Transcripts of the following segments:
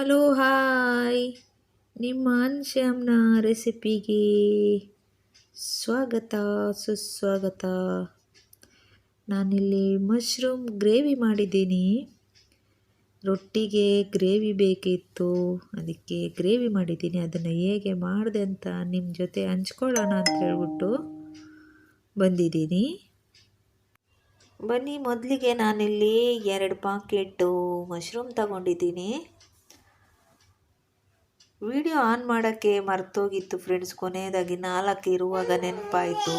Hello, hi. ನಿಮ್ಮ ಅನ್ಶ್ಯಾಮ್ನ ರೆಸಿಪಿಗೆ ಸ್ವಾಗತ, ಸುಸ್ವಾಗತ. ನಾನಿಲ್ಲಿ ಮಶ್ರೂಮ್ ಗ್ರೇವಿ ಮಾಡಿದ್ದೀನಿ. ರೊಟ್ಟಿಗೆ ಗ್ರೇವಿ ಬೇಕಿತ್ತು. ಅದಕ್ಕೆ ಗ್ರೇವಿ ಮಾಡಿದ್ದೀನಿ. ಅದನ್ನು ಹೇಗೆ ಮಾಡಿದೆ ಅಂತ ನಿಮ್ಮ ಜೊತೆ ಹಂಚ್ಕೊಳ್ಳೋಣ ಅಂತ ಹೇಳ್ಬಿಟ್ಟು ಬಂದಿದ್ದೀನಿ. ಬನ್ನಿ, ಮೊದಲಿಗೆ ನಾನಿಲ್ಲಿ ಎರಡು ಪಾಕೆಟ್ಟು ಮಶ್ರೂಮ್ ತಗೊಂಡಿದ್ದೀನಿ. ವಿಡಿಯೋ ಆನ್ ಮಾಡೋಕ್ಕೆ ಮರ್ತೋಗಿತ್ತು ಫ್ರೆಂಡ್ಸ್. ಕೊನೆಯದಾಗಿ ನಾಲ್ಕು ಇರುವಾಗ ನೆನಪಾಯಿತು.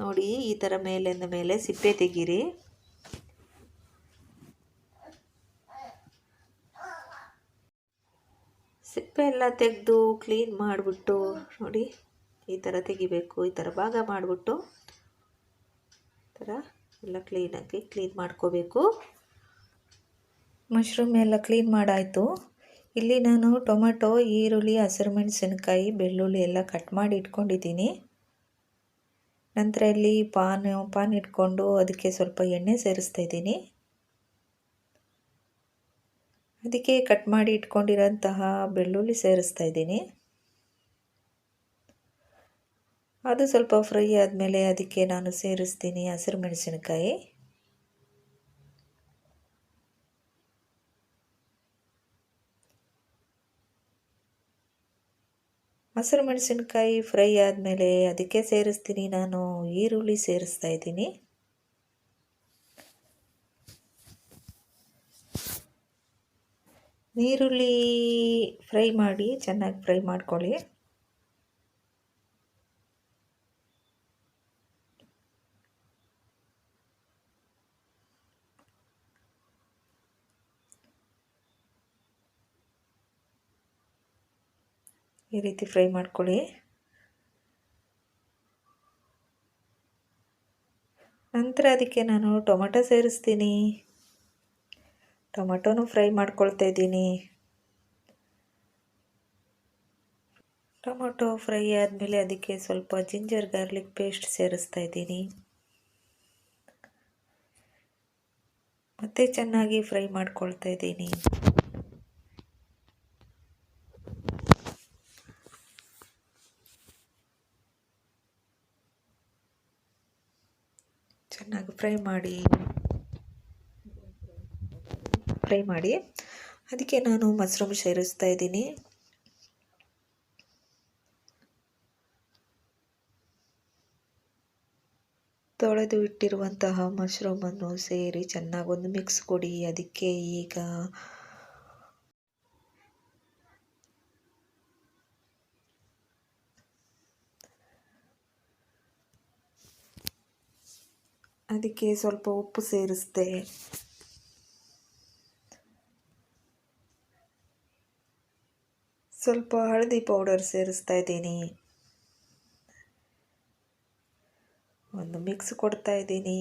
ನೋಡಿ, ಈ ಥರ ಮೇಲಿಂದ ಮೇಲೆ ಸಿಪ್ಪೆ ತೆಗೀರಿ. ಸಿಪ್ಪೆ ಎಲ್ಲ ತೆಗೆದು ಕ್ಲೀನ್ ಮಾಡಿಬಿಟ್ಟು, ನೋಡಿ, ಈ ಥರ ತೆಗಿಬೇಕು, ಈ ಥರ ಭಾಗ ಮಾಡಿಬಿಟ್ಟು, ಈ ಥರ ಎಲ್ಲ ಕ್ಲೀನಾಗಿ ಕ್ಲೀನ್ ಮಾಡ್ಕೋಬೇಕು. ಮಶ್ರೂಮ್ ಎಲ್ಲ ಕ್ಲೀನ್ ಮಾಡಾಯಿತು. ಇಲ್ಲಿ ನಾನು ಟೊಮೆಟೊ, ಈರುಳ್ಳಿ, ಹಸಿರು ಮೆಣಸಿನಕಾಯಿ, ಬೆಳ್ಳುಳ್ಳಿ ಎಲ್ಲ ಕಟ್ ಮಾಡಿ ಇಟ್ಕೊಂಡಿದ್ದೀನಿ. ನಂತರ ಇಲ್ಲಿ ಪಾನ್ ಪಾನ್ ಇಟ್ಕೊಂಡು ಅದಕ್ಕೆ ಸ್ವಲ್ಪ ಎಣ್ಣೆ ಸೇರಿಸ್ತಾ ಇದ್ದೀನಿ. ಅದಕ್ಕೆ ಕಟ್ ಮಾಡಿ ಇಟ್ಕೊಂಡಿರೋಂತಹ ಬೆಳ್ಳುಳ್ಳಿ ಸೇರಿಸ್ತಾ ಇದ್ದೀನಿ. ಅದು ಸ್ವಲ್ಪ ಫ್ರೈ ಆದಮೇಲೆ ಅದಕ್ಕೆ ನಾನು ಸೇರಿಸ್ತೀನಿ ಹಸಿರು ಮೆಣಸಿನಕಾಯಿ. ಹಸಿರು ಮೆಣಸಿನ್ಕಾಯಿ ಫ್ರೈ ಆದಮೇಲೆ ಅದಕ್ಕೆ ಸೇರಿಸ್ತೀನಿ ನಾನು, ಈರುಳ್ಳಿ ಸೇರಿಸ್ತಾ ಇದ್ದೀನಿ. ಈರುಳ್ಳಿ ಫ್ರೈ ಮಾಡಿ, ಚೆನ್ನಾಗಿ ಫ್ರೈ ಮಾಡ್ಕೊಳ್ಳಿ. ಈ ರೀತಿ ಫ್ರೈ ಮಾಡ್ಕೊಳ್ಳಿ. ನಂತರ ಅದಕ್ಕೆ ನಾನು ಟೊಮೆಟೊ ಸೇರಿಸ್ತೀನಿ. ಟೊಮೆಟೊನೂ ಫ್ರೈ ಮಾಡ್ಕೊಳ್ತಾ ಇದ್ದೀನಿ. ಟೊಮೊಟೊ ಫ್ರೈ ಆದಮೇಲೆ ಅದಕ್ಕೆ ಸ್ವಲ್ಪ ಜಿಂಜರ್ ಗಾರ್ಲಿಕ್ ಪೇಸ್ಟ್ ಸೇರಿಸ್ತಾ ಇದ್ದೀನಿ. ಮತ್ತು ಚೆನ್ನಾಗಿ ಫ್ರೈ ಮಾಡ್ಕೊಳ್ತಾ ಇದ್ದೀನಿ. ಚೆನ್ನಾಗಿ ಫ್ರೈ ಮಾಡಿ ಫ್ರೈ ಮಾಡಿ. ಅದಕ್ಕೆ ನಾನು ಮಶ್ರೂಮ್ ಸೇರಿಸ್ತಾ ಇದ್ದೀನಿ. ತೊಳೆದು ಇಟ್ಟಿರುವಂತಹ ಮಶ್ರೂಮನ್ನು ಸೇರಿ ಚೆನ್ನಾಗಿ ಒಂದು ಮಿಕ್ಸ್ ಕೊಡಿ. ಅದಕ್ಕೆ ಈಗ ಅದಕ್ಕೆ ಸ್ವಲ್ಪ ಉಪ್ಪು ಸೇರಿಸ್ದೆ. ಸ್ವಲ್ಪ ಹಳದಿ ಪೌಡರ್ ಸೇರಿಸ್ತಾ ಇದ್ದೀನಿ. ಒಂದು ಮಿಕ್ಸ್ ಕೊಡ್ತಾ ಇದ್ದೀನಿ.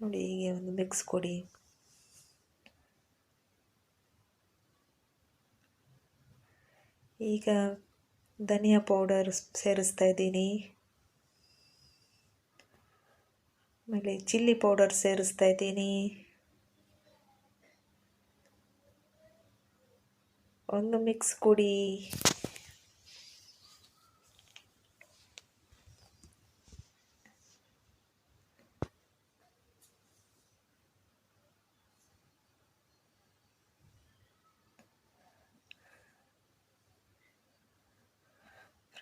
ನೋಡಿ, ಹೀಗೆ ಒಂದು ಮಿಕ್ಸ್ ಕೊಡಿ. ಈಗ ಧನಿಯಾ ಪೌಡರ್ ಸೇರಿಸ್ತಾ ಇದ್ದೀನಿ. ಆಮೇಲೆ ಚಿಲ್ಲಿ ಪೌಡರ್ ಸೇರಿಸ್ತಾ ಇದ್ದೀನಿ. ಒಂದು ಮಿಕ್ಸ್ ಕೊಡಿ.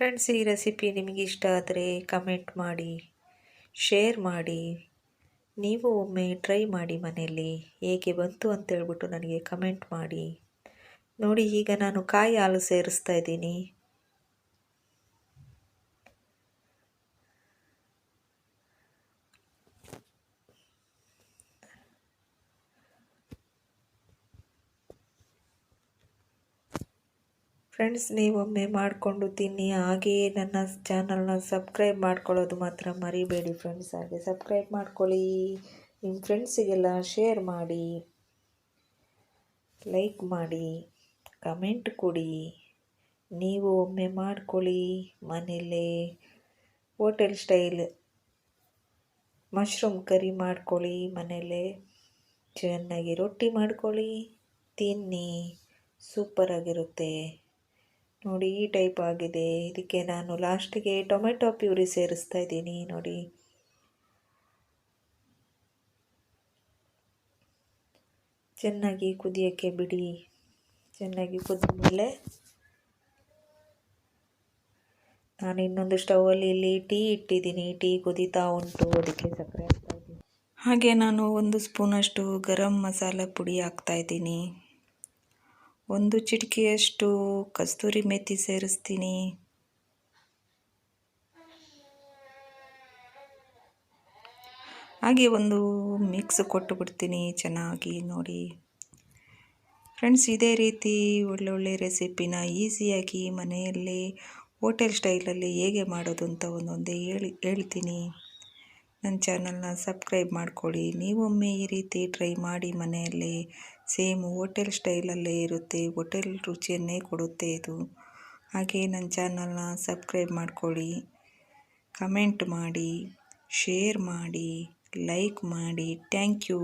ಫ್ರೆಂಡ್ಸ್, ಈ ರೆಸಿಪಿ ನಿಮಗೆ ಇಷ್ಟ ಆದರೆ ಕಮೆಂಟ್ ಮಾಡಿ, ಶೇರ್ ಮಾಡಿ. ನೀವು ಒಮ್ಮೆ ಟ್ರೈ ಮಾಡಿ ಮನೆಯಲ್ಲಿ ಹೇಗೆ ಬಂತು ಅಂತೇಳ್ಬಿಟ್ಟು ನನಗೆ ಕಮೆಂಟ್ ಮಾಡಿ. ನೋಡಿ, ಈಗ ನಾನು ಕಾಯಿ ಹಾಲು ಸೇರಿಸ್ತಾ ಇದ್ದೀನಿ. ಫ್ರೆಂಡ್ಸ್ ನೀವೊಮ್ಮೆ ಮಾಡಿಕೊಂಡು ತಿನ್ನಿ. ಹಾಗೆಯೇ ನನ್ನ ಚಾನಲ್ನ ಸಬ್ಸ್ಕ್ರೈಬ್ ಮಾಡ್ಕೊಳ್ಳೋದು ಮಾತ್ರ ಮರಿಬೇಡಿ ಫ್ರೆಂಡ್ಸ್ ಹಾಗೆ ಸಬ್ಸ್ಕ್ರೈಬ್ ಮಾಡ್ಕೊಳ್ಳಿ. ನಿಮ್ಮ ಫ್ರೆಂಡ್ಸಿಗೆಲ್ಲ ಶೇರ್ ಮಾಡಿ. ಲೈಕ್ ಮಾಡಿ. ಕಮೆಂಟ್ ಕೊಡಿ. ನೀವು ಒಮ್ಮೆ ಮಾಡ್ಕೊಳ್ಳಿ. ಮನೆಯಲ್ಲೇ ಹೋಟೆಲ್ ಸ್ಟೈಲ್ ಮಶ್ರೂಮ್ ಕರಿ ಮಾಡ್ಕೊಳ್ಳಿ. ಮನೆಯಲ್ಲೇ ಚೆನ್ನಾಗಿ ರೊಟ್ಟಿ ಮಾಡ್ಕೊಳ್ಳಿ. ತಿನ್ನಿ. ಸೂಪರಾಗಿರುತ್ತೆ ನೋಡಿ ಈ ಟೈಪ್ ಆಗಿದೆ. ಇದಕ್ಕೆ ನಾನು ಲಾಸ್ಟಿಗೆ ಟೊಮೆಟೊ ಪ್ಯೂರಿ ಸೇರಿಸ್ತಾ ಇದ್ದೀನಿ, ನೋಡಿ. ಚೆನ್ನಾಗಿ ಕುದಿಯೋಕ್ಕೆ ಬಿಡಿ. ಚೆನ್ನಾಗಿ ಕುದ್ದ ಮೇಲೆ ನಾನು ಇನ್ನೊಂದು ಸ್ಟವಲ್ಲಿ ಇಲ್ಲಿ ಟೀ ಇಟ್ಟಿದ್ದೀನಿ. ಟೀ ಕುದೀತಾ ಉಂಟು, ಅದಕ್ಕೆ ಸಕ್ಕರೆ ಹಾಕ್ತಾ ಇದ್ದೀನಿ. ಹಾಗೆ ನಾನು ಒಂದು ಸ್ಪೂನಷ್ಟು ಗರಂ ಮಸಾಲ ಪುಡಿ ಹಾಕ್ತಾ ಇದ್ದೀನಿ. ಒಂದು ಚಿಟಿಕೆಯಷ್ಟು ಕಸ್ತೂರಿ ಮೆಥಿ ಸೇರಿಸ್ತೀನಿ. ಹಾಗೆ ಒಂದು ಮಿಕ್ಸ್ ಕೊಟ್ಟು ಬಿಡ್ತೀನಿ ಚೆನ್ನಾಗಿ ನೋಡಿ. ಫ್ರೆಂಡ್ಸ್, ಇದೇ ರೀತಿ ಒಳ್ಳೊಳ್ಳೆ ರೆಸಿಪಿನ ಈಸಿಯಾಗಿ ಮನೆಯಲ್ಲಿ ಹೋಟೆಲ್ ಸ್ಟೈಲಲ್ಲಿ ಹೇಗೆ ಮಾಡೋದು ಅಂತ ಒಂದೊಂದೇ ಹೇಳಿ, ಹೇಳ್ತೀನಿ. ನನ್ನ ಚಾನಲ್ನ ಸಬ್ಸ್ಕ್ರೈಬ್ ಮಾಡ್ಕೊಳ್ಳಿ. ನೀವೊಮ್ಮೆ ಈ ರೀತಿ ಟ್ರೈ ಮಾಡಿ ಮನೆಯಲ್ಲಿ ಸೇಮ್ ಹೋಟೆಲ್ ಸ್ಟೈಲಲ್ಲೇ ಇರುತ್ತೆ, ಹೋಟೆಲ್ ರುಚಿಯನ್ನೇ ಕೊಡುತ್ತೆ ಇದು. ಹಾಗೆ ನನ್ನ ಚಾನಲ್ನ ಸಬ್ಸ್ಕ್ರೈಬ್ ಮಾಡ್ಕೊಳ್ಳಿ, ಕಮೆಂಟ್ ಮಾಡಿ, ಶೇರ್ ಮಾಡಿ, ಲೈಕ್ ಮಾಡಿ ಟ್ಯಾಂಕ್ ಯು.